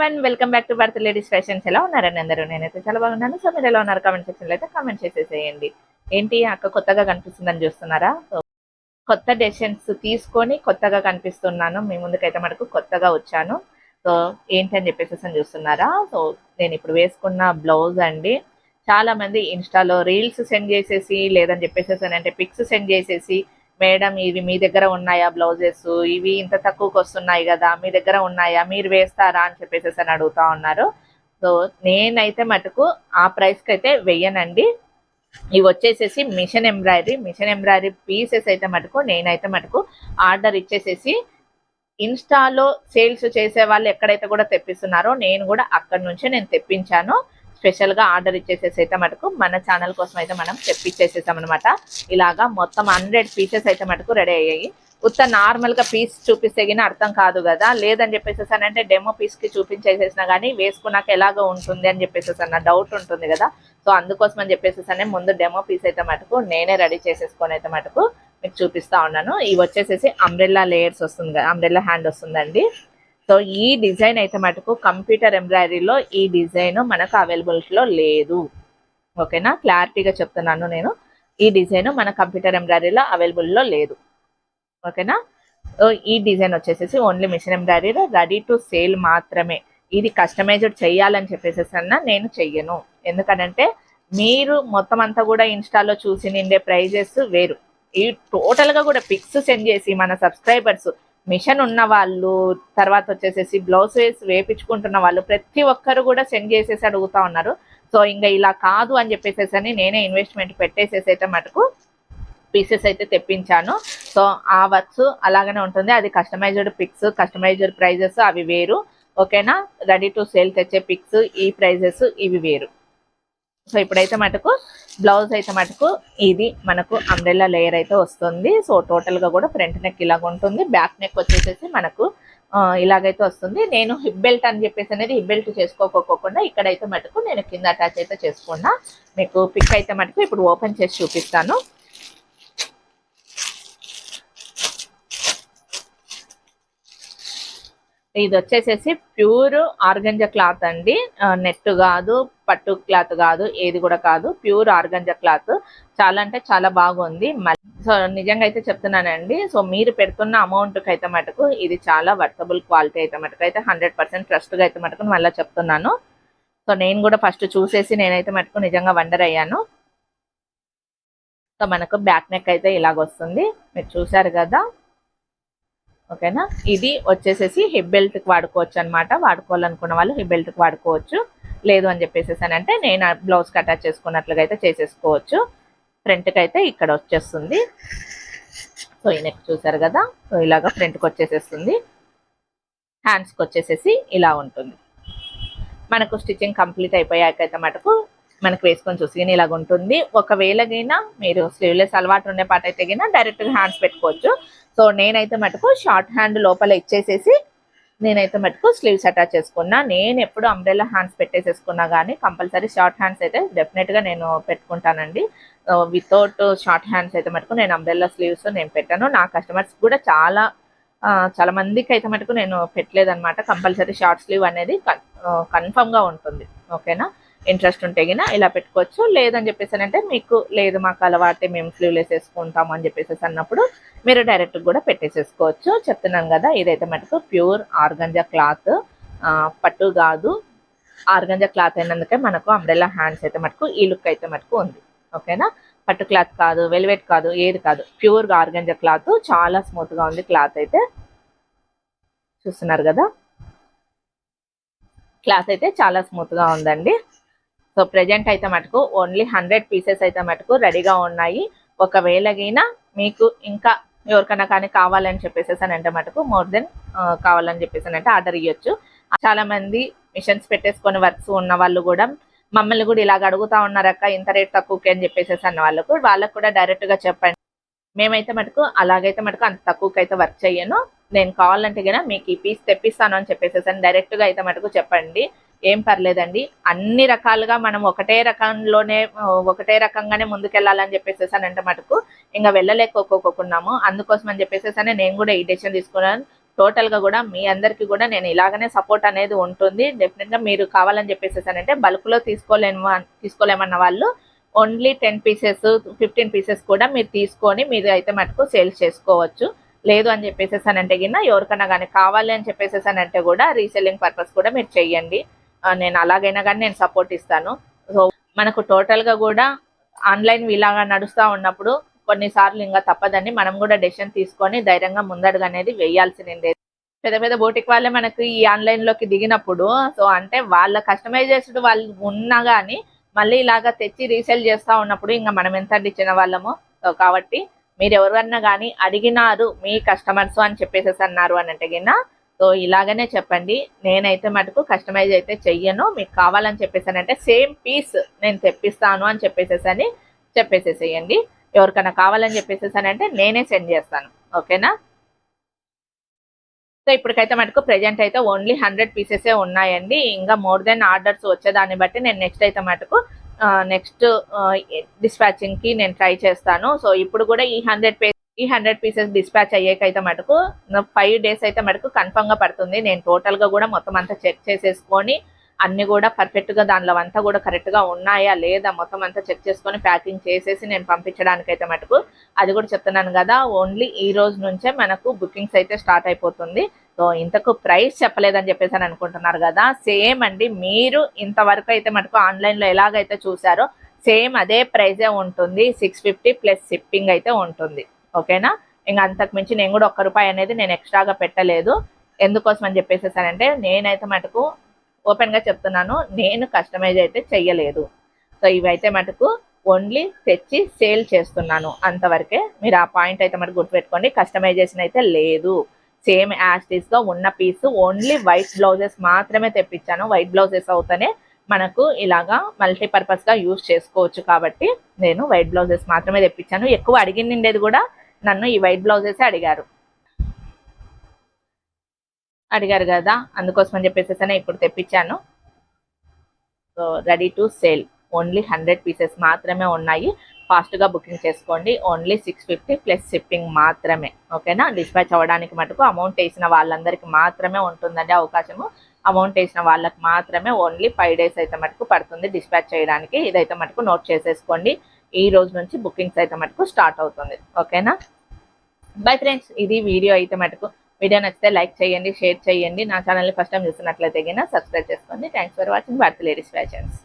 One welcome back to Bharat ladies fashions ఎలా ఉన్నారని అందరూ? నేనైతే చాలా బాగున్నాను. సో మీరు ఎలా ఉన్నారు? కామెంట్ సెక్షన్లో అయితే కామెంట్ చేసేసేయండి. ఏంటి? అక్క కొత్తగా కనిపిస్తుందని చూస్తున్నారా? కొత్త డెసిషన్స్ తీసుకొని కొత్తగా కనిపిస్తున్నాను. మీ ముందుకైతే మనకు కొత్తగా వచ్చాను. సో ఏంటి అని చెప్పేసి అని చూస్తున్నారా? సో నేను ఇప్పుడు వేసుకున్న బ్లౌజ్ అండి. చాలా మంది ఇన్స్టాలో రీల్స్ సెండ్ చేసేసి లేదని చెప్పేసి అంటే పిక్స్ సెండ్ చేసేసి మేడం ఇవి మీ దగ్గర ఉన్నాయా బ్లౌజెస్? ఇవి ఇంత తక్కువకి వస్తున్నాయి కదా మీ దగ్గర ఉన్నాయా? మీరు వేస్తారా? అని చెప్పేసి అని అడుగుతా ఉన్నారు. సో నేనైతే మటుకు ఆ ప్రైస్కి అయితే వెయ్యనండి ఇవి వచ్చేసేసి machine embroidery machine embroidery pieces అయితే మటుకు నేనైతే మటుకు ఆర్డర్ ఇచ్చేసేసి ఇన్స్టాలో సేల్స్ చేసే వాళ్ళు ఎక్కడైతే కూడా తెప్పిస్తున్నారో నేను కూడా అక్కడ నుంచే నేను తెప్పించాను. స్పెషల్గా ఆర్డర్ ఇచ్చేసేసి అయితే మటుకు మన ఛానల్ కోసం అయితే మనం తెప్పించేసేసాం అనమాట ఇలాగా మొత్తం హండ్రెడ్ పీసెస్ అయితే మటుకు రెడీ అయ్యాయి. ఉత్త నార్మల్గా పీస్ చూపిస్తే గిన అర్థం కాదు కదా. లేదని చెప్పేసి అంటే డెమో పీస్కి చూపించేసేసినా కానీ వేసుకున్నాక ఎలాగో ఉంటుంది అని చెప్పేసేసి అన్న డౌట్ ఉంటుంది కదా. సో అందుకోసం అని చెప్పేసేసి ముందు డెమో పీస్ అయితే మటుకు నేనే రెడీ చేసేసుకొని అయితే మటుకు మీకు చూపిస్తా ఉన్నాను. ఇవి వచ్చేసేసి అంబ్రెల్లా లేయర్స్ వస్తుంది కదా అంబ్రెల్లా హ్యాండ్ వస్తుందండి. సో ఈ డిజైన్ అయితే మటుకు కంప్యూటర్ ఎంబ్రాయిడరీలో ఈ డిజైన్ మనకు అవైలబిలిటీలో లేదు. ఓకేనా? క్లారిటీగా చెప్తున్నాను నేను. ఈ డిజైన్ మన కంప్యూటర్ ఎంబ్రాయిడరీలో అవైలబుల్లో లేదు. ఓకేనా? ఈ డిజైన్ వచ్చేసేసి only machine embroidery ready to sale మాత్రమే. ఇది కస్టమైజ్డ్ చేయాలని చెప్పేసి అన్న నేను చెయ్యను. ఎందుకనంటే మీరు మొత్తం అంతా కూడా ఇన్స్టాలో చూసి నిండే ప్రైజెస్ వేరు. ఈ టోటల్గా కూడా పిక్స్ సెండ్ చేసి మన సబ్స్క్రైబర్స్ మిషన్ ఉన్న వాళ్ళు తర్వాత వచ్చేసేసి బ్లౌజ్ వేసి వేపించుకుంటున్న వాళ్ళు ప్రతి ఒక్కరు కూడా సెండ్ చేసేసి అడుగుతా ఉన్నారు. సో ఇంకా ఇలా కాదు అని చెప్పేసేసి అని నేనే ఇన్వెస్ట్మెంట్ పెట్టేసేసి అయితే మటుకు పీసెస్ అయితే తెప్పించాను. సో ఆ వర్క్స్ అలాగనే ఉంటుంది. అది కస్టమైజ్డ్ పిక్స్ కస్టమైజ్డ్ ప్రైజెస్ అవి వేరు. ఓకేనా? రెడీ టు సేల్ తెచ్చే పిక్స్ ఈ ప్రైజెస్ ఇవి వేరు. సో ఇప్పుడైతే మటుకు బ్లౌజ్ అయితే మటుకు ఇది మనకు అంబ్రెల్లా లేయర్ అయితే వస్తుంది. సో టోటల్గా కూడా ఫ్రంట్ నెక్ ఇలాగ ఉంటుంది. బ్యాక్ నెక్ వచ్చేసేసి మనకు ఇలాగైతే వస్తుంది. నేను హిప్ బెల్ట్ అని చెప్పేసి అనేది హిప్ బెల్ట్ చేసుకోకోకుండా ఇక్కడైతే మటుకు నేను కింద అటాచ్ అయితే చేసుకున్నా. మీకు పిక్ అయితే మటుకు ఇప్పుడు ఓపెన్ చేసి చూపిస్తాను. ఇది వచ్చేసేసి ప్యూర్ ఆర్గంజ క్లాత్ అండి. నెట్ కాదు పట్టు క్లాత్ కాదు ఏది కూడా కాదు. Pure organza cloth. చాలా అంటే చాలా బాగుంది. సో నిజంగా అయితే చెప్తున్నానండి. సో మీరు పెడుతున్న అమౌంట్కి అయితే మటుకు ఇది చాలా వర్తబుల్ క్వాలిటీ అయితే మటుకు. అయితే హండ్రెడ్ పర్సెంట్ ట్రస్ట్గా అయితే మటుకు మళ్ళీ చెప్తున్నాను. సో నేను కూడా ఫస్ట్ చూసేసి నేనైతే మటుకు నిజంగా వండర్ అయ్యాను. సో మనకు బ్యాక్ నెక్ అయితే ఇలాగొస్తుంది. మీరు చూసారు కదా. ఓకేనా? ఇది వచ్చేసేసి హిప్ బెల్ట్కి వాడుకోవచ్చు అనమాట వాడుకోవాలనుకున్న వాళ్ళు హిప్ బెల్ట్కి వాడుకోవచ్చు. లేదు అని చెప్పేసి అంటే నేను బ్లౌజ్కి అటాచ్ చేసుకున్నట్లుగా అయితే చేసేసుకోవచ్చు. ఫ్రంట్కి అయితే ఇక్కడ వచ్చేస్తుంది. సో ఈ నెక్ చూసారు కదా? సో ఇలాగా ఫ్రంట్కి వచ్చేసేస్తుంది. హ్యాండ్స్కి వచ్చేసేసి ఇలా ఉంటుంది. మనకు స్టిచ్చింగ్ కంప్లీట్ అయిపోయాకైతే మటుకు మనకు వేసుకొని చూసి ఇలాగ ఉంటుంది. ఒకవేళ గైనా మీరు స్లీవ్లెస్ అలవాటు ఉండే పాట అయితే గినా డైరెక్ట్గా హ్యాండ్స్ పెట్టుకోవచ్చు. సో నేనైతే మటుకు షార్ట్ హ్యాండ్ లోపల ఇచ్చేసేసి నేనైతే మటుకు స్లీవ్స్ అటాచ్ చేసుకున్నా. నేను ఎప్పుడు అంబ్రెల్లా హ్యాండ్స్ పెట్టేసేసుకున్నా కానీ కంపల్సరీ షార్ట్ హ్యాండ్స్ అయితే డెఫినెట్గా నేను పెట్టుకుంటానండి. వితౌట్ షార్ట్ హ్యాండ్స్ అయితే మటుకు నేను అంబ్రెల్లా స్లీవ్స్ నేను పెట్టాను. నా కస్టమర్స్ కూడా చాలా చాలా మందికి అయితే మటుకు నేను పెట్టలేదన్నమాట. కంపల్సరీ షార్ట్ స్లీవ్ అనేది కన్ఫర్మ్గా ఉంటుంది. ఓకేనా ఇంట్రెస్ట్ ఉంటే గిన ఇలా పెట్టుకోవచ్చు. లేదని చెప్పేసి అంటే మీకు లేదు మాకు అలవాటే మేము స్లీవ్లెస్ వేసుకుంటాము అని చెప్పేసి అన్నప్పుడు మీరు డైరెక్ట్ కూడా పెట్టేసేసుకోవచ్చు. చెప్తున్నాను కదా ఇదైతే మటుకు ప్యూర్ ఆర్గంజా క్లాత్. పట్టు కాదు. ఆర్గంజా క్లాత్ అయినందుకే మనకు అంబ్రెల్లా హ్యాండ్స్ అయితే మటుకు ఈ లుక్ అయితే మటుకు ఉంది. ఓకేనా పట్టు క్లాత్ కాదు వెల్వెట్ కాదు ఏది కాదు. Pure organza cloth. చాలా స్మూత్గా ఉంది క్లాత్ అయితే. చూస్తున్నారు కదా? క్లాత్ అయితే చాలా స్మూత్గా ఉందండి. సో ప్రెజెంట్ అయితే మటుకు ఓన్లీ హండ్రెడ్ పీసెస్ అయితే మటుకు రెడీగా ఉన్నాయి. ఒకవేళగినా మీకు ఇంకా ఎవరికైనా కానీ కావాలని చెప్పేసి అని అంటే మటుకు మోర్ దెన్ కావాలని చెప్పేసి అని అంటే ఆర్డర్ ఇవ్వచ్చు చాలా మంది మిషన్స్ పెట్టేసుకొని వర్క్స్ ఉన్న వాళ్ళు కూడా మమ్మల్ని కూడా ఇలాగ అడుగుతా ఉన్నారక్క ఇంత రేట్ తక్కువకి అని చెప్పేసి అన్న వాళ్ళకు వాళ్ళకు కూడా డైరెక్ట్గా చెప్పండి. మేమైతే మటుకు అలాగైతే మటుకు అంత తక్కువకి అయితే వర్క్ చేయను నేను కావాలంటే కనుక మీకు ఈ పీస్ తెప్పిస్తాను అని చెప్పేసి డైరెక్ట్గా అయితే మటుకు చెప్పండి. ఏం పర్లేదండి. అన్ని రకాలుగా మనం ఒకటే రకంలోనే ఒకటే రకంగానే ముందుకెళ్ళాలని అని అంటే మటుకు ఇంకా వెళ్ళలేకపోకున్నాము. అందుకోసం అని చెప్పేసేసానే నేను కూడా ఈ డెసిషన్ తీసుకున్నాను. టోటల్గా కూడా మీ అందరికి కూడా నేను ఇలాగనే సపోర్ట్ అనేది ఉంటుంది. డెఫినెట్గా మీరు కావాలని చెప్పేసేసానంటే బల్క్లో తీసుకోలేము తీసుకోలేమన్న వాళ్ళు only ten pieces fifteen pieces కూడా మీరు తీసుకొని మీరు అయితే మటుకు సేల్స్ చేసుకోవచ్చు. లేదు అని చెప్పేసేసానంటే గిన్న ఎవరికైనా కానీ కావాలి అని చెప్పేసేసానంటే కూడా రీసెల్లింగ్ పర్పస్ కూడా మీరు చెయ్యండి. నేను అలాగైనా కానీ నేను సపోర్ట్ ఇస్తాను. సో మనకు టోటల్గా కూడా ఆన్లైన్ ఇలాగా నడుస్తూ ఉన్నప్పుడు కొన్నిసార్లు ఇంకా తప్పదని మనం కూడా డెసిషన్ తీసుకొని ధైర్యంగా ముందడుగు అనేది వేయాల్సిందే పెద్ద పెద్ద బోటిక్ వాళ్ళే మనకు ఈ ఆన్లైన్లోకి దిగినప్పుడు సో అంటే వాళ్ళ కస్టమైజేషన్ వాళ్ళు ఉన్నా కానీ మళ్ళీ ఇలాగా తెచ్చి రీసేల్ చేస్తా ఉన్నప్పుడు ఇంకా మనం ఎంత ఇచ్చిన వాళ్ళము? సో కాబట్టి మీరు ఎవరన్నా కానీ అడిగినారు మీ కస్టమర్స్ అని చెప్పేసేసి అన్నారు అని అంటే గిన్న సో ఇలాగనే చెప్పండి. నేనైతే మటుకు కస్టమైజ్ అయితే చెయ్యను. మీకు కావాలని చెప్పేసానంటే సేమ్ పీస్ నేను తెప్పిస్తాను అని చెప్పేసేసి అని చెప్పేసేసేయండి. ఎవరికైనా కావాలని చెప్పేసేసానంటే నేనే సెండ్ చేస్తాను. ఓకేనా? సో ఇప్పటికైతే మటుకు ప్రెజెంట్ అయితే ఓన్లీ హండ్రెడ్ పీసెసే ఉన్నాయండి. ఇంకా మోర్ దెన్ ఆర్డర్స్ వచ్చేదాన్ని బట్టి నేను నెక్స్ట్ అయితే మటుకు నెక్స్ట్ డిస్పాచింగ్కి నేను ట్రై చేస్తాను. సో ఇప్పుడు కూడా ఈ హండ్రెడ్ పేస్ ఈ హండ్రెడ్ పీసెస్ డిస్పాచ్ అయ్యేకైతే మటుకు ఫైవ్ డేస్ అయితే మటుకు కన్ఫర్మ్గా పడుతుంది. నేను టోటల్గా కూడా మొత్తం అంతా చెక్ చేసేసుకొని అన్ని కూడా పర్ఫెక్ట్గా దానిలో అంతా కూడా కరెక్ట్గా ఉన్నాయా లేదా మొత్తం అంతా చెక్ చేసుకొని ప్యాకింగ్ చేసేసి నేను పంపించడానికి అయితే మటుకు అది కూడా చెప్తున్నాను కదా ఓన్లీ ఈ రోజు నుంచే మనకు బుకింగ్స్ అయితే స్టార్ట్ అయిపోతుంది. సో ఇంతకు ప్రైస్ చెప్పలేదని చెప్పేసి అని అనుకుంటున్నారు కదా సేమ్ అండి మీరు ఇంతవరకు అయితే మటుకు ఆన్లైన్లో ఎలాగైతే చూసారో సేమ్ అదే ప్రైజే ఉంటుంది. సిక్స్ ఫిఫ్టీ ప్లస్ షిప్పింగ్ అయితే ఉంటుంది. ఓకేనా? ఇంకా అంతకు మించి నేను కూడా ఒక్క రూపాయి అనేది నేను ఎక్స్ట్రాగా పెట్టలేదు. ఎందుకోసం అని చెప్పేసేసానంటే నేనైతే మటుకు ఓపెన్గా చెప్తున్నాను నేను కస్టమైజ్ అయితే చెయ్యలేదు. సో ఇవైతే మటుకు ఓన్లీ తెచ్చి సేల్ చేస్తున్నాను అంతవరకే. మీరు ఆ పాయింట్ అయితే మటుకు గుర్తుపెట్టుకోండి కస్టమైజేషన్ అయితే లేదు. సేమ్ యాస్టీస్గా ఉన్న పీస్ ఓన్లీ వైట్ బ్లౌజెస్ మాత్రమే తెప్పించాను. వైట్ బ్లౌజెస్ అవుతానే మనకు ఇలాగా మల్టీపర్పస్గా యూజ్ చేసుకోవచ్చు కాబట్టి నేను వైట్ బ్లౌజెస్ మాత్రమే తెప్పించాను. ఎక్కువ అడిగిండేది కూడా నన్ను ఈ వైట్ బ్లౌజెస్ అడిగారు. అడిగారు కదా అందుకోసం అని చెప్పేసి ఇప్పుడు తెప్పించాను. So ready to sale. Only hundred pieces మాత్రమే ఉన్నాయి. ఫాస్ట్గా బుకింగ్ చేసుకోండి. Only six fifty plus shipping మాత్రమే. ఓకేనా? డిస్పాచ్ అవ్వడానికి మటుకు అమౌంట్ వేసిన వాళ్ళందరికీ మాత్రమే ఉంటుందండి అవకాశము. అమౌంట్ వేసిన వాళ్ళకి మాత్రమే ఓన్లీ ఫైవ్ డేస్ అయితే మటుకు పడుతుంది డిస్పాచ్ చేయడానికి. ఇదైతే మటుకు నోట్ చేసేసుకోండి. ఈ రోజు నుంచి బుకింగ్స్ అయితే మటుకు స్టార్ట్ అవుతుంది. ఓకేనా? బై ఫ్రెండ్స్ ఇది వీడియో అయితే మటుకు. వీడియో నచ్చితే లైక్ చేయండి షేర్ చేయండి. నా ఛానల్ని ఫస్ట్ టైం చూస్తున్నట్లయితే సబ్స్క్రైబ్ చేసుకోండి. Thanks for watching Bharat ladies fashions